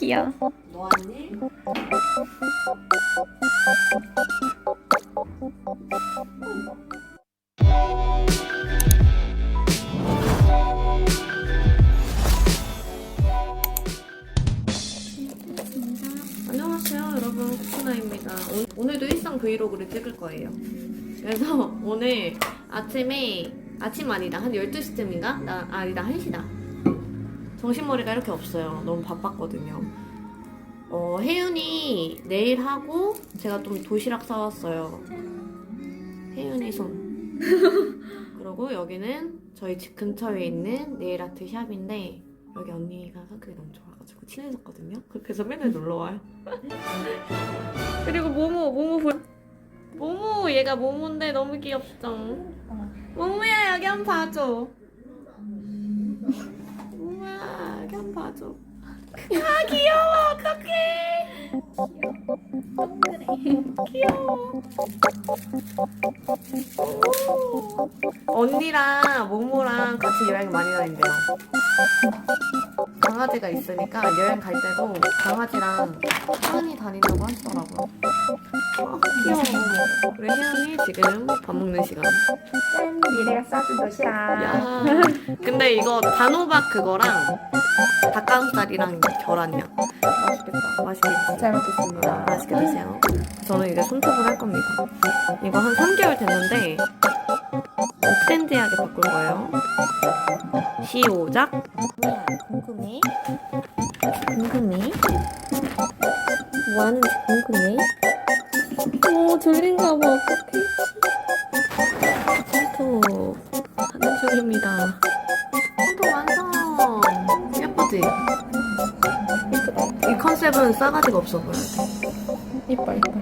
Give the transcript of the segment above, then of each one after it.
귀여워. 너한일 안녕하세요 여러분. 쿠쿠나입니다. 오- 오늘도 일상 브이로그를 찍을 거예요. 그래서 오늘 아침에 아침 아니다. 한 12시쯤인가? 나, 아니다 1시다 정신머리가 이렇게 없어요 너무 바빴거든요 어, 혜윤이 내일 하고 제가 좀 도시락 사왔어요 혜윤이 손 그리고 여기는 저희 집 근처에 있는 네일 아트 샵인데 여기 언니가 성격이 너무 좋아가지고 친해졌거든요. 그래서 맨날 놀러 와요. 그리고 모모, 모모 보 모모 얘가 모모인데 너무 귀엽죠. 모모야 여기 한번 봐줘. 번 봐줘. 아 귀여워 어떡해. 귀여워. 오. 언니랑 모모랑 같이 여행 많이 다닌대요. 강아지가 있으니까 여행 갈 때도 강아지랑 혜연이 다닌다고 하시더라고요. 아, 귀여워. 우리 혜연이 지금 밥 먹는 시간. 짠, 미래가 싸준 도시락. 야. 근데 이거 단호박 그거랑 닭가슴살이랑 계란이야. 맛있겠다. 맛있겠지? 잘 먹겠습니다. 맛있게 드세요. 저는 이제 손톱을 할 겁니다. 이거 한 3개월 됐는데 트렌디하게 바꿀 거예요. 시오작. 궁금해? 궁금해? 뭐 하는지 궁금해? 오, 졸린가 봐. 어떡해. 손톱 하는 중입니다. 이쁘다. 이 컨셉은 싸가지가 없어 보여야 돼. 이뻐, 이뻐.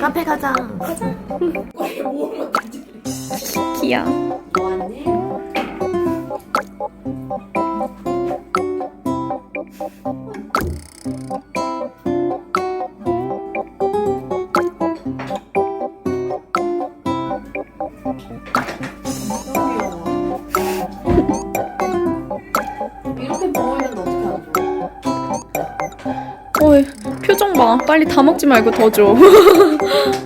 카페 가자. 가자. 귀여워. 표정 봐. 빨리 다 먹지 말고 더 줘.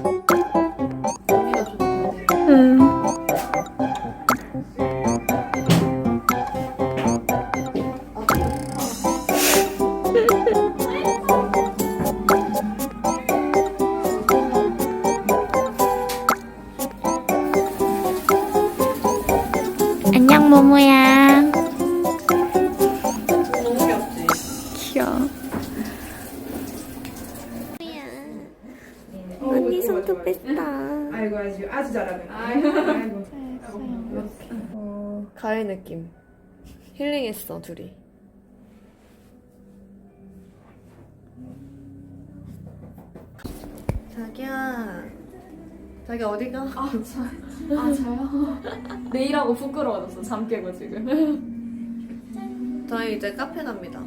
아이고 아주 아주 잘하네. 아이고. 어, 가을 느낌. 힐링했어 둘이. 자기야. 자기 어디 가? 아, 저요? 내일하고 부끄러워졌어. 잠 깨고 지금. 저희 이제 카페 갑니다.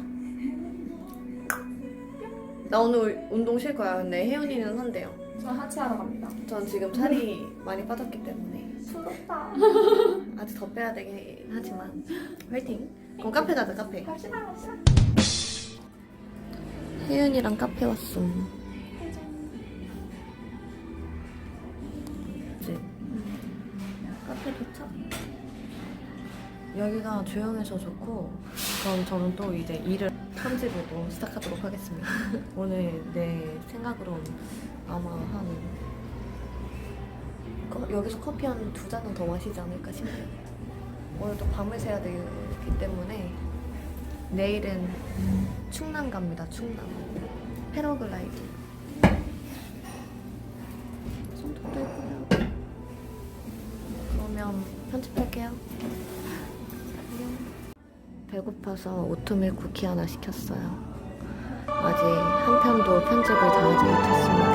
나 오늘 운동 쉴 거야. 근데 혜연이는 한대요. 저 하체하러 갑니다. 전 지금 살이 많이 빠졌기 때문에 부럽다. 아직 더 빼야 되긴 하지만 화이팅. 그럼 카페 가자 카페. 갑시다, 갑시다. 혜연이랑 카페 왔음. 이제 카페 도착. 여기가 조용해서 좋고 그럼 저는 또 이제 일을 편집을 또 시작하도록 하겠습니다. 오늘 내 생각으로는 아마 한 거- 여기서 커피 한 두 잔은 더 마시지 않을까 싶네요. 오늘 또 밤을 새야 되기 때문에 내일은 충남 갑니다. 충남 패러글라이딩. 손톱도 예쁘네요. 그러면 편집할게요. 배고파서 오트밀 쿠키 하나 시켰어요. 아직 한 편도 편집을 다 하지 못했습니다.